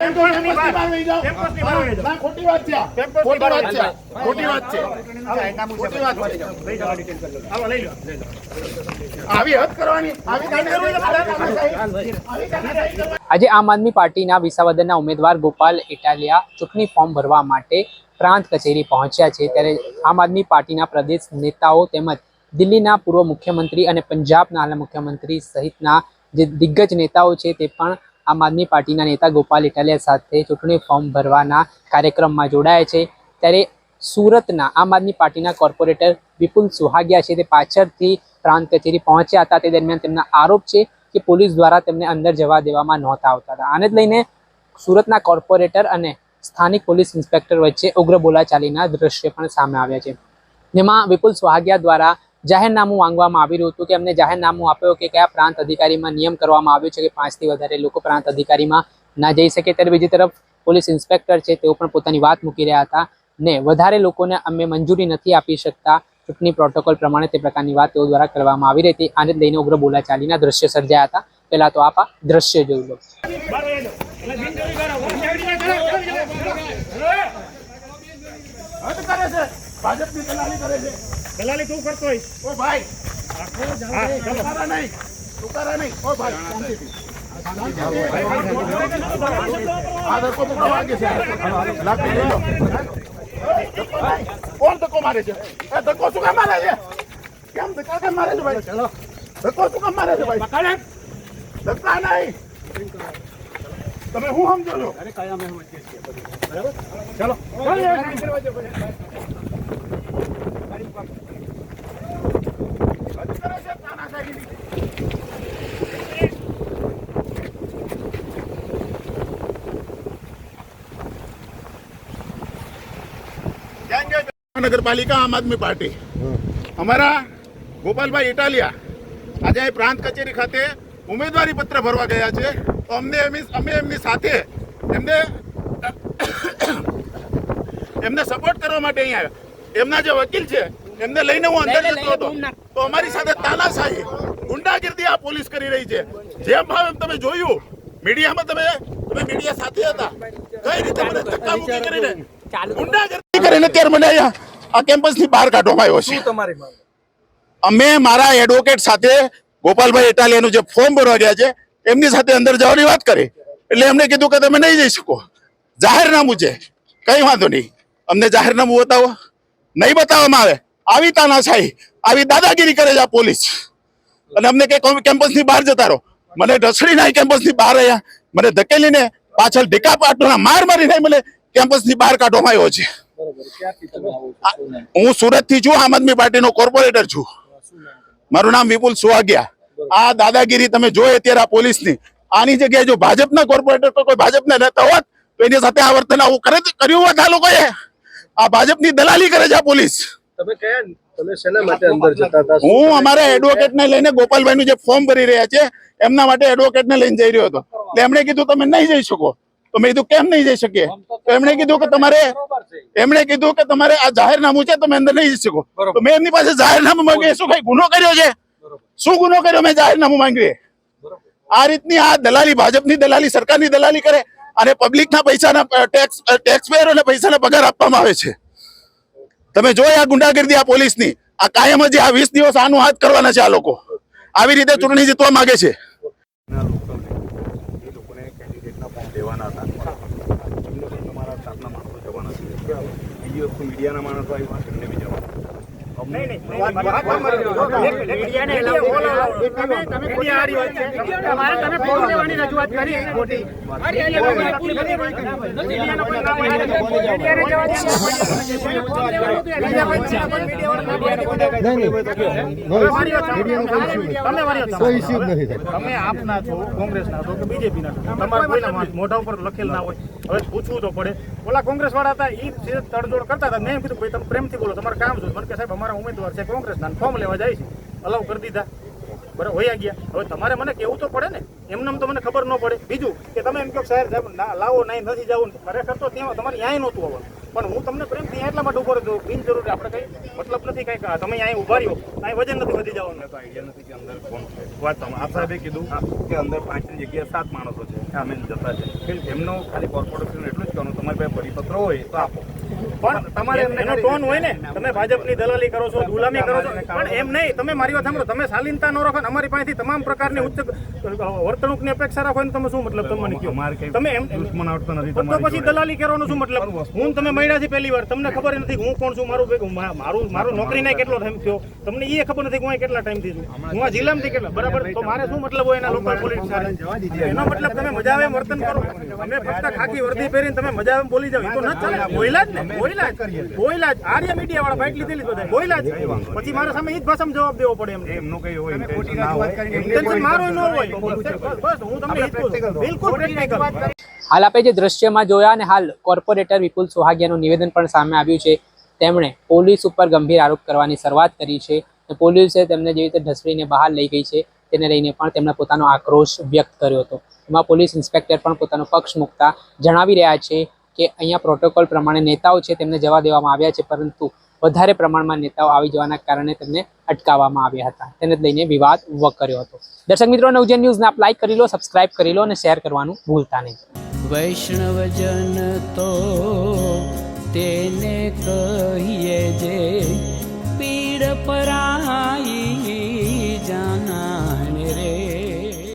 ખોટી વાત છે ખોટી વાત છે ખોટી વાત છે. ખોટી વાત છે. હાલો લઈ લો લઈ લો આવી હદ કરવાની. આવી દાદાગીરી કરવાની. આવી દાદાગીરી કરવાની. આજે આમ આદમી પાર્ટીના વિસાવદરના ઉમેદવાર ગોપાલ ઇટાલિયા ચૂંટણી ફોર્મ ભરવા માટે પ્રાંત કચેરી પહોંચ્યા છે. ત્યારે આમ આદમી પાર્ટીના પ્રદેશ નેતાઓ તેમજ દિલ્હીના પૂર્વ મુખ્યમંત્રી અને પંજાબના હાલના મુખ્યમંત્રી સહિતના જે દિગ્ગજ નેતાઓ છે તે પણ આમ આદમી પાર્ટીના નેતા ગોપાલ ઇટાલિયા સાથે ચૂંટણી ફોર્મ ભરવાના કાર્યક્રમમાં જોડાયા છે. ત્યારે સુરતના આમ આદમી પાર્ટીના કોર્પોરેટર વિપુલ સુહાગિયા છે તે પાછળથી પ્રાંત કચેરી પહોંચ્યા હતા. તે દરમિયાન તેમના આરોપ છે કે પોલીસ દ્વારા તેમને અંદર જવા દેવામાં નહોતા આવતા હતા. આને લઈને સુરતના કોર્પોરેટર અને સ્થાનિક પોલીસ ઇન્સ્પેક્ટર વચ્ચે ઉગ્ર બોલાચાલીના દ્રશ્ય પણ સામે આવ્યા છે. જેમાં વિપુલ સુહાગિયા દ્વારા જાહેરનામું માંગવામાં આવી રહ્યું હતું કે અમને જાહેરનામું આપ્યો કે કયા પ્રાંત અધિકારીમાં નિયમ કરવામાં આવ્યો છે કે પાંચથી વધારે લોકો પ્રાંત અધિકારીમાં ના જઈ શકે. ત્યારે બીજી તરફ પોલીસ ઇન્સ્પેક્ટર છે તેઓ પણ પોતાની વાત મૂકી રહ્યા હતા ને વધારે લોકોને અમે મંજૂરી નથી આપી શકતા. ચૂંટણી પ્રોટોકોલ પ્રમાણે તે પ્રકારની વાત તેઓ દ્વારા કરવામાં આવી રહી હતી. આને લઈને ઉગ્ર બોલાચાલીના દ્રશ્ય સર્જાયા હતા. પહેલા તો આપ આ દ્રશ્ય જોઈ લો. કરે છે. ભાજપની દલાલી કરે છે. દલાલી તું કરતો હોય ઓ ભાઈ. તુકારા નહીં. તુકારા નહીં. ઓ ભાઈ. કોણ ધક્કો મારે છે? એ ધક્કો શું કામ મારે છે? કેમ ધક્કા કેમ મારે છે ભાઈ? ધક્કો શું કામ મારે છે ભાઈ? ધક્કા નહીં. તમે હું સમજો છો? ચલો. નગરપાલિકા આમ આદમી પાર્ટી. અમારા ગોપાલભાઈ ઇટાલિયા આજે અહીં પ્રાંત કચેરી ખાતે ઉમેદવારી પત્ર ભરવા ગયા છે. તો અમને એમની- અમે એમની સાથે એમને એમને સપોર્ટ કરવા માટે અહીં આવ્યા. એમના જે વકીલ છે એમને લઈને હું અંદર જતો હતો. તો અમારી સાથે તાનાશાહી ગુંડાગીર્દી આ પોલીસ કરી રહી છે. જેમ ભાવ એમ તમે જોયું મીડિયામાં તમે તમે મીડિયા સાથે હતા. કઈ રીતે મને ધક્કા મૂકી કરીને ગુંડાગીર્દી કરીને અત્યારે મને અહીંયા આ કેમ્પસની બહાર કાઢવામાં આવ્યો છે. અમે મારા એડવોકેટ સાથે ગોપાલભાઈ ઇટાલિયાનું જે ફોર્મ ભરવા ગયા છે એમની સાથે અંદર જવાની વાત કરી. એટલે એમને કીધું કે તમે નહીં જઈ શકો. જાહેરનામું છે. કઈ વાંધો નહીં. અમને જાહેરનામું બતાવો. નહીં બતાવવામાં આવે. આવી તાનાશાહી આવી દાદાગીરી કરે છે આ પોલીસ. અને અમને કે કેમ્પસની બહાર જતા રહો. મને ઢસડીને કેમ્પસની બહાર રહ્યા મને ધકેલીને પાછળ ઢીકા પાટોના માર મારીને મને કેમ્પસની બહાર કાઢવામાં આવ્યો છે. હું સુરતથી છું? આમ આદમી પાર્ટી નો કોર્પોરેટર છું. મારું નામ વિપુલ સુહાગિયા આ દાદાગીરી તમે જોઈ અત્યારે આ પોલીસની. આની જગ્યાએ જો ભાજપના કોર્પોરેટર કોઈ કોઈ ભાજપના નેતા હોત તો એની સાથે આ વર્તન આવું કરે કર્યું હોત આ લોકોએ. આ ભાજપની દલાલી કરે છે આ પોલીસ. તમે કયા તમે શેના માટે અંદર જતા હતા? હું અમારા એડવોકેટ ને લઈને ગોપાલભાઈ નું જે ફોર્મ ભરી રહ્યા છે એમના માટે એડવોકેટ ને લઈને જઈ રહ્યો હતો. એટલે એમણે કીધું તમે નહીં જઈ શકો. તો મેં કીધું કેમ નહીં જઈ શકીએ? તો એમણે કીધું કે તમારે એમણે કીધું કે તમારે આ જાહેરનામું છે તમે અંદર નહીં જઈ શકો. તો મેં એમની પાસે જાહેરનામું માંગ્યું શું કઈ ગુનો કર્યો છે? શું ગુનો કર્યો? મેં જાહેરનામું માંગ્યું આ રીતની આ દલાલી ભાજપની દલાલી સરકારની દલાલી કરે અને પબ્લિકના પૈસાના ટેક્સ ટેક્સ પેયરોને પૈસાના પગાર આપવામાં આવે છે. તમે જોઈ આ ગુંડાગીર્દી આ પોલીસની. આ કાયમ જ આ વીસ દિવસ આનું હાથ કરવાના છે આ લોકો. આવી રીતે ચૂંટણી જીતવા માંગે છે ના લોકોને એ લોકોને કેન્ડિડેટના ફોર્મ લેવાના હતા એમને પણ તમારા સ્ટાફના માણસો જવાના છે. બીજી વસ્તુ મીડિયાના માણસો આવ્યા એમને બી જવાના અમને નહીં નહીં મીડિયાને તમે આપના છો કોંગ્રેસના છો કે બીજેપીના છો તમારે મોઢા ઉપર લખેલ ના હોય હવે પૂછવું તો પડે ઓલા કોંગ્રેસ વાળા હતા એ તડજોડ કરતા હતા મેં કીધું ભાઈ તમે પ્રેમથી બોલો તમારે કામ શું છે?" મને કે સાહેબ અમારા ઉમેદવાર છે કોંગ્રેસના ફોર્મ લેવા જાય છે. અલાઉ કરી દીધા. બરાબર વયા ગયા. હવે તમારે મને કેવું તો પડે ને. એમને તો મને ખબર ન પડે. બીજું કે તમે એમ કહો શહેર સાહેબ લાવો નહીં નથી જવું. ખરેખર તો ત્યાં તમારે ન્યાય નહોતું આવવાનું પણ હું તમને પ્રેમથી એટલા માટે ઊભો રહ્યો બિનજરૂરી આપણે કઈ મતલબ નથી કઈ તમે અહીં ઊભા રહ્યો. અહીં વજન નથી વધી જવાનું. તો આઈડિયા નથી કે અંદર કોણ છે. વાત તમે આપ સાહેબે કીધું કે અંદર પાંચની જગ્યાએ સાત માણસો છે. અમે જતા છે. એમનો ખાલી કોર્પોરેશન એટલું જ કહેવાનું તમારી પાસે પરિપત્ર હોય તો આપો. પણ તમારે એનો ટોન હોય ને તમે ભાજપની દલાલી કરો છો ગુલામી કરો છો પણ એમ નહીં તમે મારી વાત સાંભળો તમે શાલીનતા ન રાખો અમારી પાસેથી તમામ પ્રકારની ઉચ્ચ વર્તણૂકની અપેક્ષા રાખો ને તમે શું મતલબ તમને કહો? તમે એમ દુશ્મન આવતો નથી તો પછી દલાલી કરવાનો શું મતલબ? હું તમે મળ્યા છે પહેલી વાર તમને ખબર નથી હું કોણ છું મારું મારું મારું નોકરી નોકરીને કેટલો ટાઈમ થયો? તમને એ ખબર નથી કે હું કેટલા ટાઈમથી છું. હું આ જિલ્લામાંથી કેટલા બરાબર? તો મારે શું મતલબ હોય એના લોકલ પોલીસ એનો મતલબ તમે મજા આવે વર્તન કરો? અમે ફક્ત ખાકી વર્દી પહેરીને તમે મજા આવે બોલી જાવ એ તો ન ચાલે બોલ્યા જ ને બોયલા જ બોયલા જ. આર્ય મીડિયા વાળા બાઇક લીધેલી બધા બોયલા જ. પછી મારા સામે એ જ ભાષામાં જવાબ દેવો પડે એમ એમનું કઈ હોય ઇન્ટેન્શન મારું ન હોય. બસ હું તમને એ જ કહું બિલકુલ પ્રેક્ટિકલ હાલ આપણે જે દ્રશ્યમાં જોયા અને હાલ કોર્પોરેટર વિપુલ સોહાગિયાનું નિવેદન પણ સામે આવ્યું છે તેમણે પોલીસ ઉપર ગંભીર આરોપ કરવાની શરૂઆત કરી છે. અને પોલીસે તેમને જેવી રીતે ઢસડીને બહાર લઈ ગઈ છે તેને લઈને પણ તેમણે પોતાનો આક્રોશ વ્યક્ત કર્યો હતો. એમાં પોલીસ ઇન્સ્પેક્ટર પણ પોતાનો પક્ષ મૂકતા જણાવી રહ્યા છે કે અહીંયા પ્રોટોકોલ પ્રમાણે નેતાઓ છે તેમને જવા દેવામાં આવ્યા છે, પરંતુ વધારે પ્રમાણમાં નેતાઓ આવી જવાના કારણે તેમને અટકાવવામાં આવ્યા હતા. તેને લઈને વિવાદ વકર્યો હતો. દર્શક મિત્રો, નવજન ન્યૂઝને આપ લાઈક કરી લો સબસ્ક્રાઇબ કરી લો અને શેર કરવાનું ભૂલતા નહીં. વૈષ્ણવજન તો તેને કહીએ જે પીડ પરા